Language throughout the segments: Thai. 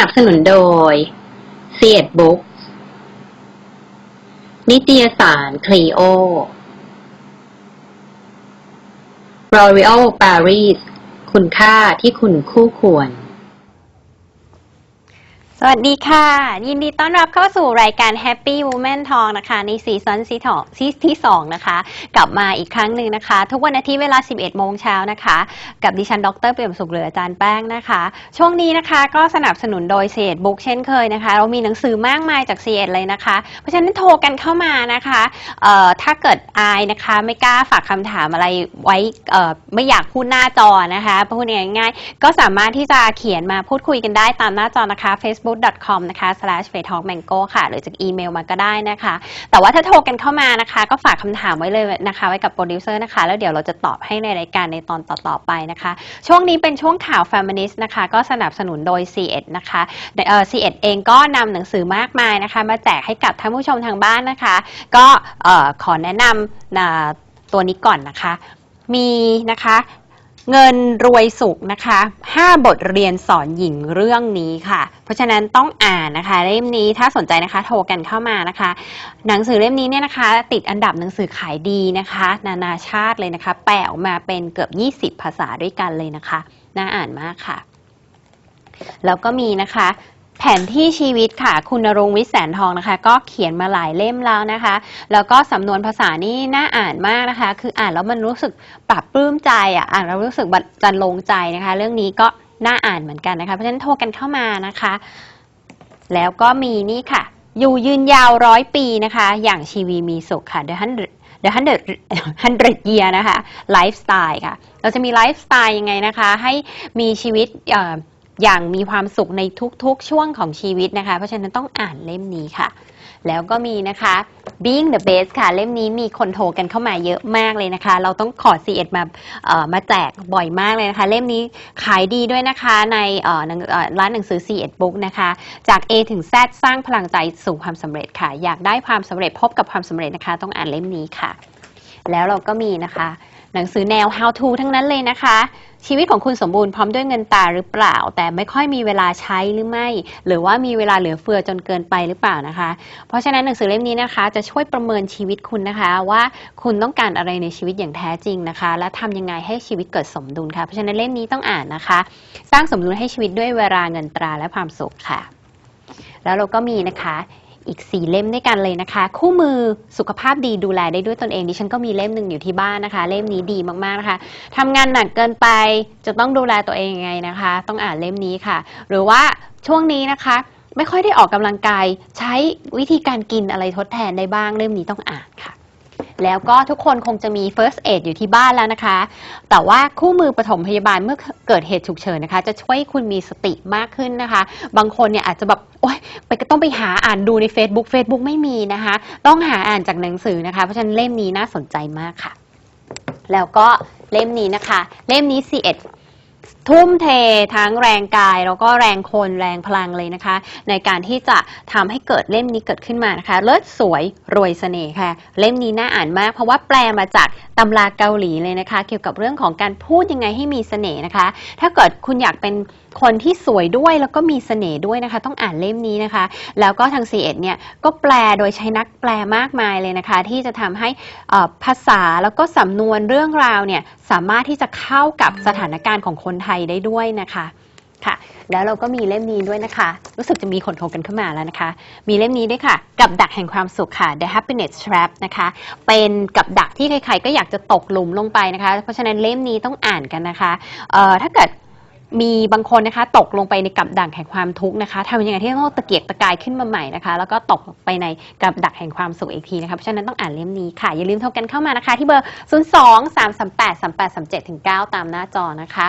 นับสนุนโดย c ียดบุ๊กนิตยสารคลีโอ L'Oreal Paris คุณค่าที่คุณคู่ควร สวัสดีค่ะ ยินดีต้อนรับเข้าสู่รายการ Happy Woman Talk นะคะ ในซีซั่นที่สองซีที่สองนะคะ กลับมาอีกครั้งหนึ่งนะคะ ทุกวันอาทิตย์เวลา 11 โมงเช้านะคะ กับดิฉัน ดรเปี่ยมสุขเหลืออาจารย์แป้งนะคะ ช่วงนี้นะคะก็สนับสนุนโดยเศษบุ๊กเช่นเคยนะคะ เรามีหนังสือมากมายจากเศษเลยนะคะ เพราะฉะนั้นโทรกันเข้ามานะคะเอ่อถ้าเกิดอายนะคะไม่กล้าฝากคำถามอะไรไว้เอ่อไม่อยากพูดหน้าจอนะคะพูดง่ายๆก็สามารถที่จะเขียนมาพูดคุยกันได้ตามหน้าจอนะคะ facebook.com นะคะ slash f a t a l k mango ค่ะ หรือจากอีเมลมาก็ได้นะคะ แต่ว่าถ้าโทรกันเข้ามานะคะ ก็ฝากคำถามไว้เลยนะคะ ไว้กับโปรดิวเซอร์นะคะ แล้วเดี๋ยวเราจะตอบให้ในรายการในตอนต่อๆไปนะคะ ช่วงนี้เป็นช่วงข่าว feminist นะคะ ก็สนับสนุนโดย C1 นะคะเอ่อ C1 เองก็นำหนังสือมากมายนะคะ มาแจกให้กับท่านผู้ชมทางบ้านนะคะ ก็เอ่อขอแนะนำตัวนี้ก่อนนะคะ มีนะคะ เงินรวยสุขนะคะ 5 บทเรียนสอนหญิงเรื่องนี้ค่ะ เพราะฉะนั้นต้องอ่านนะคะ เล่มนี้ถ้าสนใจนะคะโทรกันเข้ามานะคะ หนังสือเล่มนี้เนี่ยนะคะ ติดอันดับหนังสือขายดีนะคะ นานาชาติเลยนะคะ แปลออกมาเป็นเกือบ 20 ภาษาด้วยกันเลยนะคะ น่าอ่านมากค่ะ แล้วก็มีนะคะ แผนที่ชีวิตค่ะ คุณณรงวิทย์แสนทองนะคะ ก็เขียนมาหลายเล่มแล้วนะคะ แล้วก็สำนวนภาษานี่น่าอ่านมากนะคะ คืออ่านแล้วมันรู้สึกปรับปลื้มใจอะอ่านแล้วรู้สึกบันจันลงใจนะคะ เรื่องนี้ก็น่าอ่านเหมือนกันนะคะ เพราะฉะนั้นโทรกันเข้ามานะคะ แล้วก็มีนี่ค่ะ อยู่ยืนยาวร้อยปีนะคะ อย่างชีวีมีสุขค่ะ The Hundred The Hundred Hundred Year นะคะไลฟ์สไตล์ค่ะ เราจะมีไลฟ์สไตล์ยังไงนะคะ ให้มีชีวิต อย่างมีความสุขในทุกๆช่วงของชีวิตนะคะ เพราะฉะนั้นต้องอ่านเล่มนี้ค่ะ แล้วก็มีนะคะ Being the Best ค่ะ เล่มนี้มีคนโทรกันเข้ามาเยอะมากเลยนะคะ เราต้องขอ c ีเมาเอ่อมาแจกบ่อยมากเลยนะคะ เล่มนี้ขายดีด้วยนะคะในเอ่อร้านหนังสือ c ีเอ็ดบุ๊กนะคะ จาก A ถึง Z สร้างพลังใจสู่ความสำเร็จค่ะ อยากได้ความสำเร็จพบกับความสำเร็จนะคะ ต้องอ่านเล่มนี้ค่ะ แล้วเราก็มีนะคะ หนังสือแนว how to ทั้งนั้นเลยนะคะ ชีวิตของคุณสมบูรณ์พร้อมด้วยเงินตราหรือเปล่า แต่ไม่ค่อยมีเวลาใช้หรือไม่ หรือว่ามีเวลาเหลือเฟือจนเกินไปหรือเปล่านะคะ เพราะฉะนั้นหนังสือเล่มนี้นะคะ จะช่วยประเมินชีวิตคุณนะคะ ว่าคุณต้องการอะไรในชีวิตอย่างแท้จริงนะคะ และทำยังไงให้ชีวิตเกิดสมดุลค่ะเพราะฉะนั้นเล่มนี้ต้องอ่านนะคะ สร้างสมดุลให้ชีวิตด้วยเวลาเงินตราและความสุขค่ะ แล้วเราก็มีนะคะ อีก 4 เล่มด้วยกันเลยนะคะ คู่มือสุขภาพดีดูแลได้ด้วยตนเองดิฉันก็มีเล่มหนึ่งอยู่ที่บ้านนะคะ เล่มนี้ดีมากๆนะคะทำงานหนักเกินไปจะต้องดูแลตัวเองยังไงนะคะ ต้องอ่านเล่มนี้ค่ะ หรือว่าช่วงนี้นะคะ ไม่ค่อยได้ออกกำลังกาย ใช้วิธีการกินอะไรทดแทนได้บ้างเล่มนี้ต้องอ่านค่ะ แล้วก็ทุกคนคงจะมี first aid อยู่ที่บ้านแล้วนะคะ แต่ว่าคู่มือปฐมพยาบาลเมื่อเกิดเหตุฉุกเฉินนะคะ จะช่วยคุณมีสติมากขึ้นนะคะ บางคนเนี่ยอาจจะแบบโอ๊ยไปก็ต้องไปหาอ่านดูใน Facebook Facebook ไม่มีนะคะ ต้องหาอ่านจากหนังสือนะคะ เพราะฉะนั้นเล่มนี้น่าสนใจมากค่ะ แล้วก็เล่มนี้นะคะ เล่มนี้ C1 ทุ่มเททั้งแรงกาย แล้วก็แรงคนแรงพลังเลยนะคะ ในการที่จะทำให้เกิดเล่มนี้เกิดขึ้นมานะคะ เลิศสวยรวยเสน่ห์ค่ะ เล่มนี้น่าอ่านมาก เพราะว่าแปลมาจากตำราเกาหลีเลยนะคะ เกี่ยวกับเรื่องของการพูดยังไงให้มีเสน่ห์นะคะ ถ้าเกิดคุณอยากเป็นคนที่สวยด้วยแล้วก็มีเสน่ห์ด้วยนะคะ ต้องอ่านเล่มนี้นะคะ แล้วก็ทาง c ีเอ็ดเนี่ยก็แปลโดยใช้นักแปลมากมายเลยนะคะ ที่จะทำให้อ่อภาษาแล้วก็สำนวนเรื่องราวเนี่ย สามารถที่จะเข้ากับสถานการณ์ของคนไทยได้ด้วยนะคะค่ะ แล้วเราก็มีเล่มนี้ด้วยนะคะ รู้สึกจะมีคนโทรกันเข้ามาแล้วนะคะ มีเล่มนี้ด้วยค่ะ กับดักแห่งความสุขค่ะ The Happiness Trap นะคะ เป็นกับดักที่ใครๆก็อยากจะตกหลุมลงไปนะคะ เพราะฉะนั้นเล่มนี้ต้องอ่านกันนะคะ เอ่อถ้าเกิด มีบางคนนะคะตกลงไปในกับดักแห่งความทุกข์นะคะทำยังไงที่ต้องตะเกียกตะกายขึ้นมาใหม่นะคะ แล้วก็ตกไปในกับดักแห่งความสุขอีกทีนะคะเพราะฉะนั้นต้องอ่านเล่มนี้ค่ะ อย่าลืมโทรกันเข้ามานะคะ ที่เบอร์ 0 2 3 3 8 3 8 3 7ถึง9ตามหน้าจอนะคะ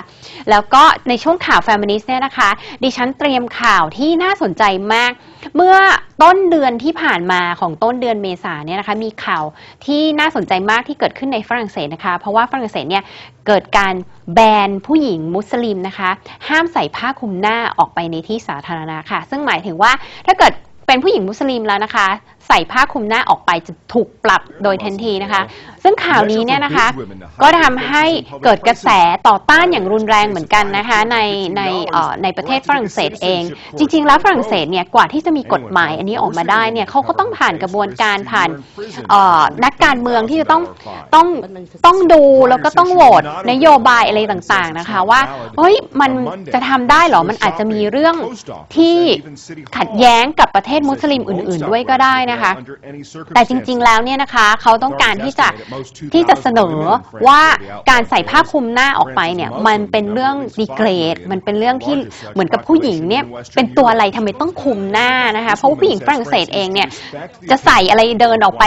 แล้วก็ในช่วงข่าว Feminist เนี่ยนะคะ ดิฉันเตรียมข่าวที่น่าสนใจมาก เมื่อต้นเดือนที่ผ่านมาของต้นเดือนเมษาเนี่ยนะคะมีข่าวที่น่าสนใจมากที่เกิดขึ้นในฝรั่งเศสนะคะ เพราะว่าฝรั่งเศสเนี่ยเกิดการแบนผู้หญิงมุสลิมนะคะ ห้ามใส่ผ้าคลุมหน้าออกไปในที่สาธารณะค่ะ ซึ่งหมายถึงว่าถ้าเกิดเป็นผู้หญิงมุสลิมแล้วนะคะใส่ผ้าคลุมหน้าออกไปจะถูกปรับโดยทันทีนะคะ ซึ่งข่าวนี้เนี่ยนะคะ ก็ทำให้เกิดกระแสต่อต้านอย่างรุนแรงเหมือนกันนะคะ ในในเอ่อในประเทศฝรั่งเศสเอง จริง ๆ แล้วฝรั่งเศสเนี่ยกว่าที่จะมีกฎหมายอันนี้ออกมาได้เนี่ยเขาก็ต้องผ่านกระบวนการผ่านเอ่อนักการเมืองที่จะต้องต้องต้องดูแล้วก็ต้องโหวตนโยบายอะไรต่างๆนะคะว่าเฮ้ยมันจะทำได้เหรอมันอาจจะมีเรื่องที่ขัดแย้งกับประเทศมุสลิมอื่น ๆ ด้วยก็ได้นะคะแต่จริง ๆ แล้วเนี่ยนะคะ เขาต้องการที่จะที่จะเสนอว่าการใส่ผ้าคลุมหน้าออกไปเนี่ยมันเป็นเรื่องดีเกรด มันเป็นเรื่องที่เหมือนกับผู้หญิงเนี่ยเป็นตัวอะไรทำไมต้องคลุมหน้านะคะ เพราะว่าผู้หญิงฝรั่งเศสเองเนี่ยจะใส่อะไรเดินออกไป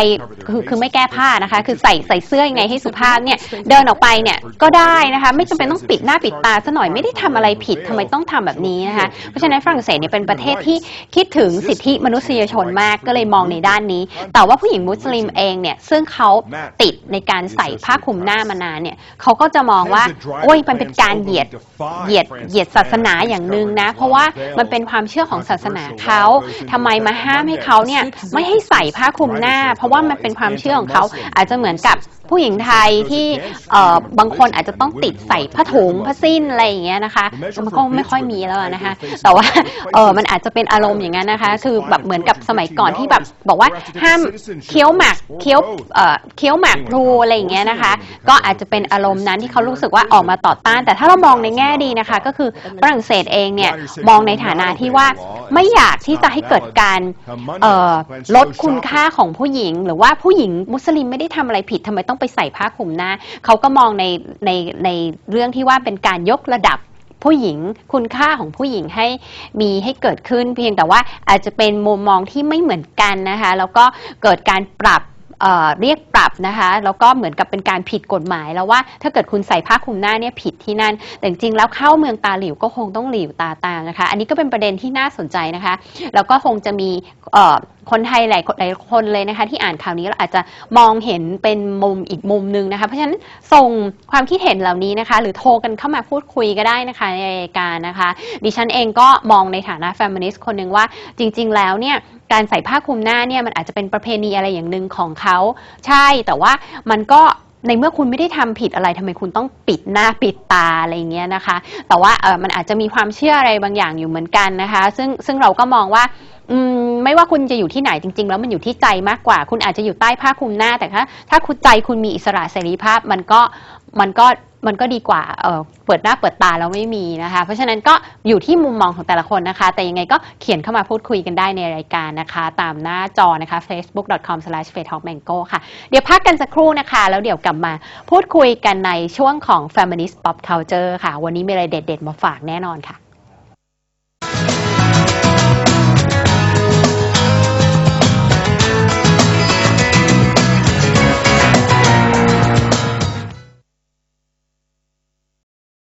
คือคือไม่แก้ผ้านะคะ คือใส่ใส่เสื้อยังไงให้สุภาพเนี่ยเดินออกไปเนี่ยก็ได้นะคะ ไม่จำเป็นต้องปิดหน้าปิดตาซะหน่อยไม่ได้ทำอะไรผิดทำไมต้องทำแบบนี้นะคะเพราะฉะนั้นฝรั่งเศสเนี่ยเป็นประเทศที่คิดถึงสิทธิมนุษยชนมากก็เลยมองในด้านนี้ แต่ว่าผู้หญิงมุสลิมเองเนี่ยซึ่งเขาติดในการใส่ผ้าคลุมหน้ามานานเนี่ยเขาก็จะมองว่า โอ้ยมันเป็นการเหยียดเหยียดเหยียดศาสนาอย่างหนึ่งนะ เพราะว่ามันเป็นความเชื่อของศาสนาเขาทำไมมาห้ามให้เขาเนี่ยไม่ให้ใส่ผ้าคลุมหน้า เพราะว่ามันเป็นความเชื่อของเขาอาจจะเหมือนกับผู้หญิงไทยที่บางคนอาจจะต้องติดใส่ผ้าถุงผ้าสิ้นอะไรอย่างเงี้ยนะคะมันก็ไม่ค่อยมีแล้วนะคะ แต่ว่าเออมันอาจจะเป็นอารมณ์อย่างนั้นนะคะ คือแบบเหมือนกับสมัยก่อนที่แบบบอกว่าห้ามเคี้ยวหมากเคี้ยวเอ่อเคี้ยวหมากพลูอะไรอย่างเงี้ยนะคะ ก็อาจจะเป็นอารมณ์นั้นที่เขารู้สึกว่าออกมาต่อต้าน แต่ถ้าเรามองในแง่ดีนะคะ ก็คือฝรั่งเศสเองเนี่ยมองในฐานะที่ว่าไม่อยากที่จะให้เกิดการลดคุณค่าของผู้หญิง หรือว่าผู้หญิงมุสลิมไม่ได้ทำอะไรผิดทำไมต้องไปใส่ผ้าคลุมหน้าเขาก็มองในในในเรื่องที่ว่าเป็นการยกระดับผู้หญิงคุณค่าของผู้หญิงให้มีให้เกิดขึ้น เพียงแต่ว่าอาจจะเป็นมุมมองที่ไม่เหมือนกันนะคะ แล้วก็เกิดการปรับ เรียกปรับนะคะแล้วก็เหมือนกับเป็นการผิดกฎหมายแล้วว่าถ้าเกิดคุณใส่ผ้าคลุมหน้าเนี่ยผิดที่นั่น แต่จริงๆแล้วเข้าเมืองตาหลิวก็คงต้องหลิวตาตามนะคะ อันนี้ก็เป็นประเด็นที่น่าสนใจนะคะ แล้วก็คงจะมีคนไทยหลายคนหลายคนเลยนะคะ ที่อ่านข่าวนี้แล้วอาจจะมองเห็นเป็นมุมอีกมุมหนึ่งนะคะ เพราะฉะนั้นส่งความคิดเห็นเหล่านี้นะคะ หรือโทรกันเข้ามาพูดคุยก็ได้นะคะในรายการนะคะ ดิฉันเองก็มองในฐานะแฟมินิสต์คนหนึ่งว่าจริง ๆ แล้วเนี่ย การใส่ผ้าคลุมหน้าเนี่ยมันอาจจะเป็นประเพณีอะไรอย่างหนึ่งของเขาใช่แต่ว่ามันก็ในเมื่อคุณไม่ได้ทำผิดอะไรทำไมคุณต้องปิดหน้าปิดตาอะไรอย่างเงี้ยนะคะ แต่ว่าเออมันอาจจะมีความเชื่ออะไรบางอย่างอยู่เหมือนกันนะคะ ซึ่งซึ่งเราก็มองว่า อืมไม่ว่าคุณจะอยู่ที่ไหนจริง ๆ แล้วมันอยู่ที่ใจมากกว่า คุณอาจจะอยู่ใต้ผ้าคลุมหน้าแต่ถ้าถ้าคุณใจคุณมีอิสระเสรีภาพมันก็มันก็มันก็ดีกว่าเเปิดหน้าเปิดตาแล้วไม่มีนะคะ เพราะฉะนั้นก็อยู่ที่มุมมองของแต่ละคนนะคะ แต่ยังไงก็เขียนเข้ามาพูดคุยกันได้ในรายการนะคะ ตามหน้าจอนะคะ facebook.com/faithtalkmango ค่ะ เดี๋ยวพักกันสักครู่นะคะ แล้วเดี๋ยวกลับมาพูดคุยกันในช่วงของ feminist pop culture ค่ะ วันนี้มีอะไรเด็ด ๆ มาฝากแน่นอนค่ะ